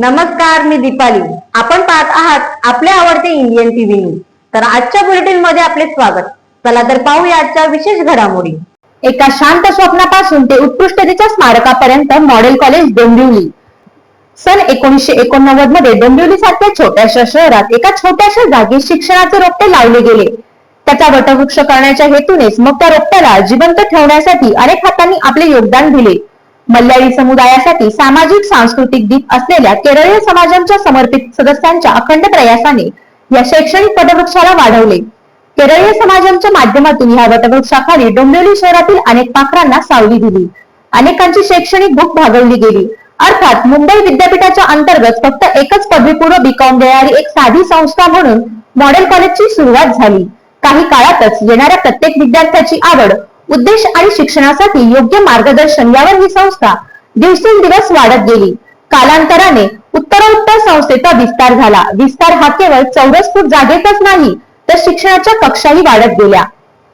नमस्कार मी दीपाली. आपण पाहत आहात आपले आवडते इंडियन टीव्ही न्यूज तर आजच्या बुलेटिनमध्ये आपले स्वागत. चला तर पाहूया आजच्या विशेष घडामोडी. एका शांत स्वप्नापासून ते उत्कृष्टतेच्या स्मारकापर्यंत मॉडेल कॉलेज डोंबिवली सन एकोणीसशे एकोणनव्वदमध्ये डोंबिवली सारख्या छोट्याशा शहरात एका छोट्याशा जागी शिक्षणाचे रोपटे लावले गेले. त्याचा वटवृक्ष करण्याच्या हेतूनेच मग त्या रोपट्याला जिवंत ठेवण्यासाठी अनेक हातांनी आपले योगदान दिले. मल्याळी समुदायासाठी सामाजिक सांस्कृतिक दीप असलेल्या केरळीय समाजांच्या समर्पित सदस्यांच्या अखंड प्रयासाने या शैक्षणिक वटवृक्षाला वाढवले. केरळीय समाजांच्या माध्यमातून या वटवृक्षाखाली डोंबिवली शहरातील अनेक पाखरांना सावली दिली. अनेकांची शैक्षणिक भूक भागवली गेली. अर्थात मुंबई विद्यापीठाच्या अंतर्गत फक्त एकच पदवीपूर्व बीकॉम देणारी एक साधी संस्था म्हणून मॉडेल कॉलेजची सुरुवात झाली. काही काळातच येणाऱ्या प्रत्येक विद्यार्थ्याची आवड उद्देश आणि शिक्षणासाठी योग्य मार्गदर्शन यावर ही संस्था दिवसेंदिवस वाढत गेली. कालांतराने उत्तरोत्तर संस्थेचा विस्तार झाला. विस्तार हा केवळ चौरस फूट जागेतच नाही तर शिक्षणाच्या कक्षाही वाढत गेल्या.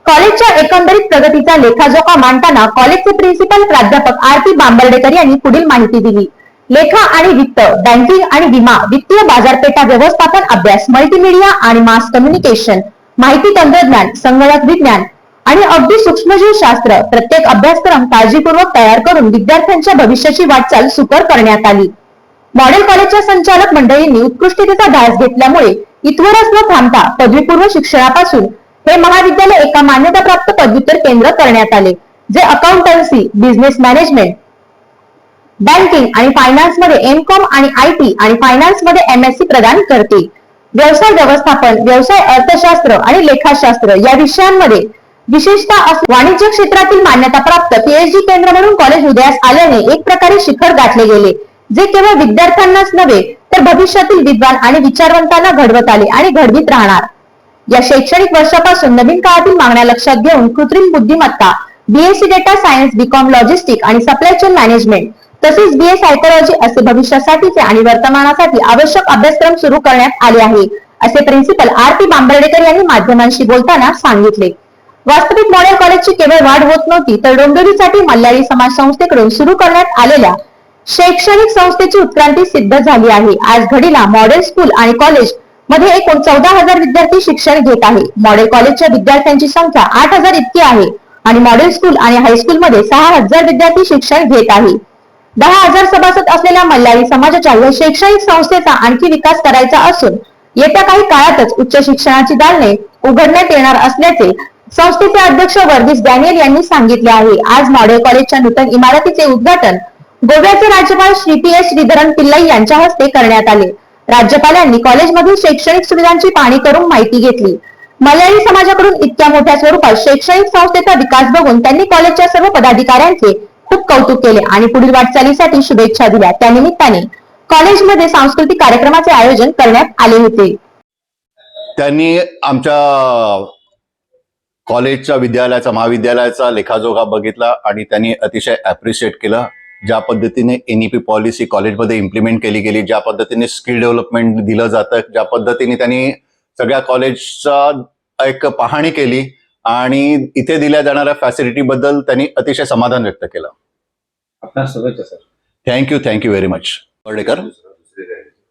कॉलेजच्या एकंदरीत प्रगतीचा लेखाजोखा मांडताना कॉलेजचे प्रिन्सिपल प्राध्यापक आर पी बांबर्डेकर यांनी पुढील माहिती दिली. लेखा आणि वित्त बँकिंग आणि विमा वित्तीय बाजारपेठा व्यवस्थापन अभ्यास मल्टीमीडिया आणि मास कम्युनिकेशन माहिती तंत्रज्ञान संगणक विज्ञान आणि अगदी सूक्ष्मजीव शास्त्र प्रत्येक अभ्यासक्रम काळजीपूर्वक तयार करून विद्यार्थ्यांच्या भविष्याची वाटचाल सुकर करण्यात आली. मॉडेल कॉलेजच्या संचालक मंडळींनी उत्कृष्टतेचा ध्यास घेतल्यामुळे इथवरच न थांबता पदवीपूर्व शिक्षणापासून हे महाविद्यालय एका मान्यताप्राप्त पदव्युत्तर केंद्र करण्यात आले जे अकाउंटन्सी बिझनेस मॅनेजमेंट बँकिंग आणि फायनान्समध्ये एम कॉम आणि आय टी आणि फायनान्समध्ये एम एस सी प्रदान करते. व्यवसाय व्यवस्थापन व्यवसाय अर्थशास्त्र आणि लेखाशास्त्र या विषयांमध्ये विशेषतः वाणिज्य क्षेत्रातील मान्यताप्राप्त पीएचडी केंद्र म्हणून कॉलेज उदयास आल्याने एक प्रकारे शिखर गाठले गेले. जे केवळ विद्यार्थ्यांनाच नव्हे तर भविष्यातील विद्वान आणि विचारवंतांना घडवत आले आणि घडवीत राहणार. या शैक्षणिक वर्षापासून नवीन काळातील मागण्या लक्षात घेऊन कृत्रिम बुद्धिमत्ता BSc data science BCom logistic आणि सप्लाय चेन मॅनेजमेंट तसेच बीए सायकोलॉजी असे भविष्यासाठीचे आणि वर्तमानासाठी आवश्यक अभ्यासक्रम सुरू करण्यात आले आहे असे प्रिन्सिपल आर पी बांबर्डेकर यांनी माध्यमांशी बोलताना सांगितले. वास्तविक मॉडेल कॉलेजची केवळ वाढ होत नव्हती तर डोंबिवलीसाठी मल्याळी समाज संस्थेकडून सुरू करण्यात आलेल्या शैक्षणिक संस्थेची उत्क्रांती सिद्ध झाली आहे. आज घडीला मॉडेल स्कूल आणि कॉलेजमध्ये एकूण चौदा हजार विद्यार्थी शिक्षण घेत आहे. मॉडेल कॉलेजच्या विद्यार्थ्यांची संख्या आठ हजार इतकी आहे आणि मॉडेल स्कूल आणि हायस्कूल मध्ये सहा हजार विद्यार्थी शिक्षण घेत आहे. दहा हजार सभासद असलेल्या मल्याळी समाजाच्या या शैक्षणिक संस्थेचा आणखी विकास करायचा असून येत्या काही काळातच उच्च शिक्षणाची दालने उघडण्यात येणार असल्याचे संस्थेचे अध्यक्ष वर्गीस डॅनियल यांनी सांगितले आहे. आज मॉडेल कॉलेजच्या नूतन इमारतीचे उद्घाटन गोव्याचे राज्यपाल श्री पी एस श्रीधरन पिल्लाई यांच्या हस्ते करण्यात आले. राज्यपालांनी कॉलेजमधील शैक्षणिक सुविधांची पाहणी करून माहिती घेतली. मल्याळी समाजाकडून इतक्या मोठ्या स्वरूपात शैक्षणिक संस्थेचा विकास बघून त्यांनी कॉलेजच्या सर्व पदाधिकाऱ्यांचे खूप कौतुक केले आणि पुढील वाटचालीसाठी शुभेच्छा दिल्या. त्यानिमित्ताने कॉलेजमध्ये सांस्कृतिक कार्यक्रमाचे आयोजन करण्यात आले होते. त्यांनी आमच्या कॉलेजच्या विद्यालयाचा महाविद्यालयाचा लेखाजोखा बघितला आणि त्यांनी अतिशय अप्रिशिएट केलं. ज्या पद्धतीने एनईपी पॉलिसी कॉलेजमध्ये इम्प्लिमेंट केली गेली ज्या पद्धतीने स्किल डेव्हलपमेंट दिलं जातं ज्या पद्धतीने त्यांनी सगळ्या कॉलेजचा एक पाहणी केली आणि इथे दिल्या जाणाऱ्या फॅसिलिटी बद्दल त्यांनी अतिशय समाधान व्यक्त केलं. आपल्या शुभेच्छा sir. Thank you thank you very much Wardekar?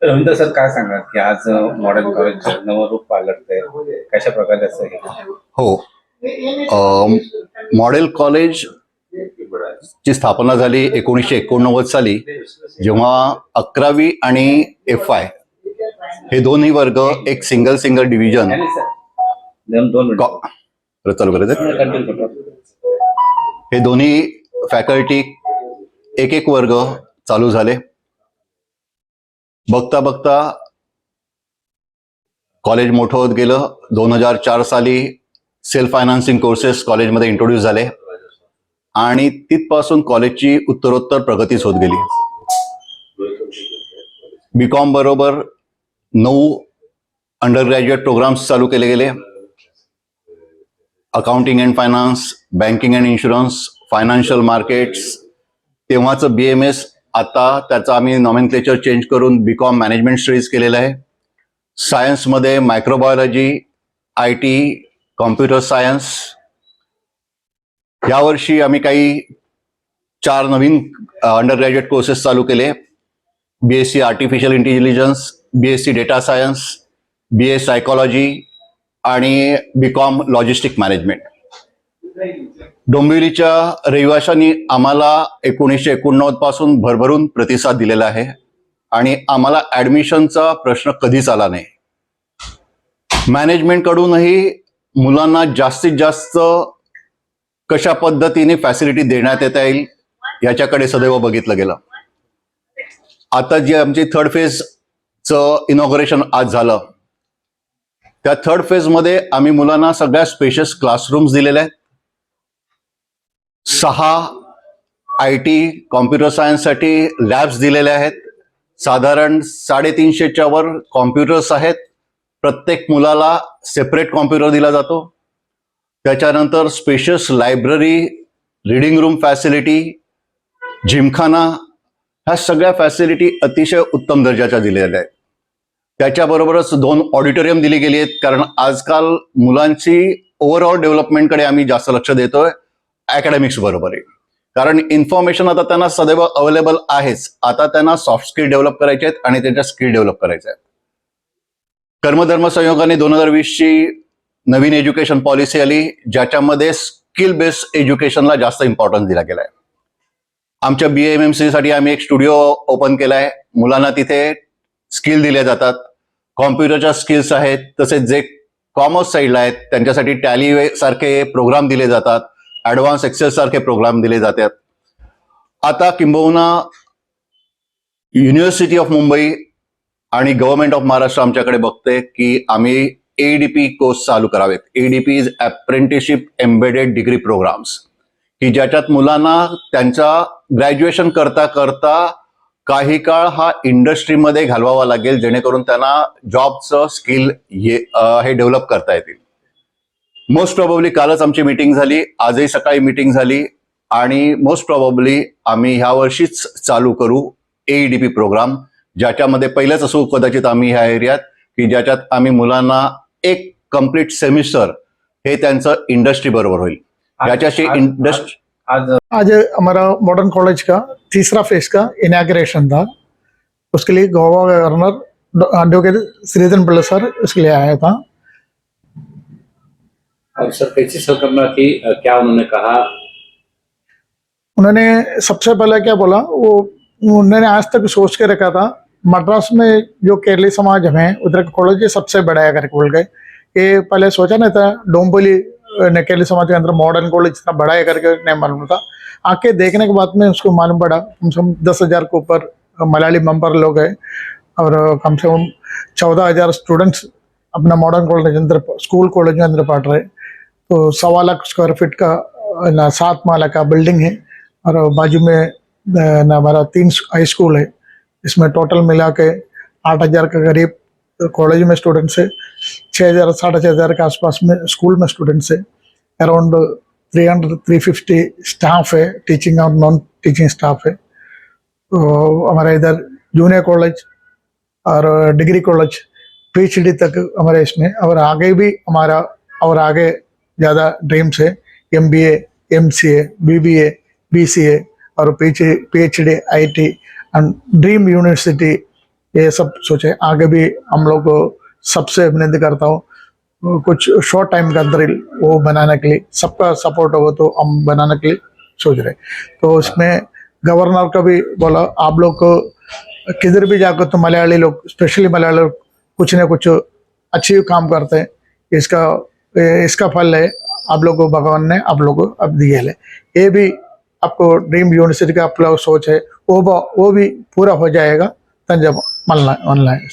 Ravindra sir काय सांगणार की आज मॉडर्न कॉलेज नवं रूप पालटतंय. कशा प्रकारे असं हे? हो. मॉडेल कॉलेज ची स्थापना झाली एकोणीसशे एकोणनव्वद साली जेव्हा अकरावी आणि एफ आय हे दोन्ही वर्ग एक सिंगल सिंगल डिव्हिजन चालू करायचं? हे दोन्ही फॅकल्टी एक एक वर्ग चालू झाले. बघता बघता कॉलेज मोठं होत गेलं. दोन हजार चार साली सेल्फ फायनान्सिंग कोर्सेस कॉलेजमध्ये इंट्रोड्यूस झाले. आणि तिथपासून कॉलेजची उत्तरोत्तर प्रगतीच होत गेली. बी कॉम बरोबर नऊ अंडर ग्रॅज्युएट प्रोग्राम्स चालू केले गेले. Accounting and finance banking and insurance financial markets तेव्हाचं बी एम एस आता त्याचा आम्ही नॉमेनक्लेचर चेंज करून बी कॉम मॅनेजमेंट स्टडीज केलेलं आहे. सायन्समध्ये microbiology I T computer science यावर्षी आम्ही काही चार नवीन अंडर ग्रॅज्युएट कोर्सेस चालू केले. B S C artificial intelligence B S C data science B S psychology आणि बी कॉम लॉजिस्टिक मॅनेजमेंट डोंबिवलीच्या रहिवाशांनी आम्हाला एकोणीसशे एकोणनव्वदपासून भरभरून प्रतिसाद दिलेला आहे आणि आम्हाला ॲडमिशनचा प्रश्न कधीच आला नाही. मॅनेजमेंटकडूनही मुलांना जास्तीत जास्त कशा पद्धतीने फॅसिलिटी देण्यात येता येईल याच्याकडे सदैव बघितलं गेलं. आता जे आमची थर्ड फेजचं इनॉग्रेशन आज झालं. त्या थर्ड फेजमध्ये आम्ही मुलांना सगळ्या स्पेशस क्लासरूम्स दिलेल्या आहेत. सहा आय टी कॉम्प्युटर सायन्ससाठी लॅब्स दिलेल्या आहेत. साधारण साडेतीनशेच्या वर कॉम्प्युटर्स आहेत. प्रत्येक मुलाला सेपरेट कॉम्प्युटर दिला जातो. त्याच्यानंतर spacious library reading room facility gymkhana ह्या सगळ्या फॅसिलिटी अतिशय उत्तम दर्जाच्या दिलेल्या आहेत. त्याच्याबरोबरच दोन ऑडिटोरियम दिली गेली आहेत कारण आजकाल मुलांची ओव्हरऑल डेव्हलपमेंटकडे आम्ही जास्त लक्ष देतोय. अकॅडमिक्स बरोबर आहे कारण इन्फॉर्मेशन आता त्यांना सदैव अवेलेबल आहेच. आता त्यांना सॉफ्ट स्किल डेव्हलप करायचे आहेत आणि त्यांच्या स्किल डेव्हलप करायच्या आहेत. कर्मधर्म संयोगाने दोन हजार वीसची नवीन एज्युकेशन पॉलिसी आली ज्याच्यामध्ये स्किल बेस्ड एज्युकेशनला जास्त इम्पॉर्टन्स दिला गेलाय. आमच्या बी एम एम सी साठी आम्ही एक स्टुडिओ ओपन केला आहे मुलांना तिथे स्किल दिल्या जातात. कॉम्प्युटरच्या स्किल्स आहेत तसेच जे कॉमर्स साईडला आहेत त्यांच्यासाठी टॅली सारखे प्रोग्राम दिले जातात. ऍडव्हान्स एक्सेल सारखे प्रोग्राम दिले जातात. आता किंबहुना युनिव्हर्सिटी ऑफ मुंबई आणि गव्हर्नमेंट ऑफ महाराष्ट्र आमच्याकडे बघते की आम्ही एडीपी कोर्स चालू करावेत. ADP is apprenticeship embedded degree programs की ज्याच्यात मुलांना त्यांचा ग्रॅज्युएशन करता करता काही काळ हा इंडस्ट्रीमध्ये घालवावा लागेल जेणेकरून त्यांना जॉबचं स्किल हे डेव्हलप करता येतील. मोस्ट प्रॉबली कालच आमची मीटिंग झाली. आजही सकाळी मीटिंग झाली. आणि मोस्ट प्रॉबली आम्ही ह्या वर्षीच चालू करू एईडीपी प्रोग्राम ज्याच्यामध्ये पहिलंच असू कदाचित आम्ही ह्या एरियात की ज्याच्यात आम्ही मुलांना एक कंप्लीट सेमिस्टर हे त्यांचं इंडस्ट्री बरोबर होईल. याच्याशी आज- इंडस्ट्री आज आज हमारा मॉडर्न कॉलेज का तीसरा फेज का इनाग्रेशन था। उसके लिए गोवा गवर्नर एडवोकेट श्रीधर पिल्ला सर उसके लिए आया था। और सर कैसी थी? क्या उन्होंने कहा? उन्होंने सबसे पहले क्या बोला? वो उन्होंने आज तक सोच के रखा था मद्रास में जो केरली समाज है उधर के कॉलेज ये सबसे बड़ा है करके बोल गए। ये पहले सोचा नहीं था डोम्बोली ने केरली समाज के अंदर मॉडर्न कॉलेज इतना बड़ा है करके नहीं मालूम था। आके देखने के बाद में उसको मालूम पड़ा कम से कम दस हजार के ऊपर मलयाली मेंबर लोग हैं और कम से कम चौदह हजार स्टूडेंट्स अपना मॉडर्न कॉलेज के अंदर स्कूल कॉलेज के अंदर पढ़ रहे तो सवा लाख स्क्वायर फीट का ना सात माला का बिल्डिंग है और बाजू में ना हमारा तीन हाई स्कूल है। इसमें टोटल मिला के आठ हजार के करीब कॉलेज में स्टूडेंट्स है। छः हजार साढ़े छः हजार के आसपास में स्कूल में स्टूडेंट्स है। Around three hundred three fifty staff है टीचिंग और नॉन टीचिंग स्टाफ है। तो हमारे इधर जूनियर कॉलेज और डिग्री कॉलेज पीएचडी तक हमारे इसमें और आगे भी हमारा और आगे ज़्यादा ड्रीम्स है। M B M C A B B A B C A और P H D I T and dream university ये सब सोचे, आगे भी हम लोग को सबसे विनती करता हूँ। कुछ शॉर्ट टाइम के अंदर वो बनाने के लिए, सबका सपोर्ट हो तो हम बनाने के लिए सोच रहे तो उसमें गवर्नर का भी बोला, आप लोग को किधर भी जाकर तो मलयाली लोग स्पेशली मलयाली लोग कुछ ना कुछ अच्छी काम करते हैं। इसका इसका फल है, आप लोग को, भगवान ने आप लोग को अब दिए है। ये भी आपको ड्रीम यूनिवर्सिटी का आप लोग सोच है। वो ब- वो भी पूरा हो जाएगा तंजब ऑनलाइन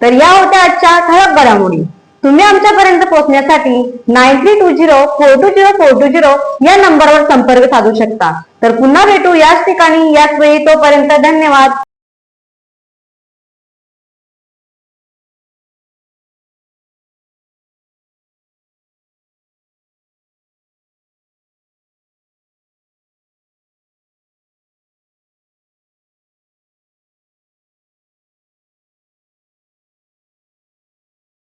तर या होत्या आजच्या ठळक घडामोडी. तुम्ही आमच्यापर्यंत पोहोचण्यासाठी nine three two zero four two zero four two zero या नंबरवर संपर्क साधू शकता. तर पुन्हा भेटू याच ठिकाणी याच वेळी तोपर्यंत धन्यवाद.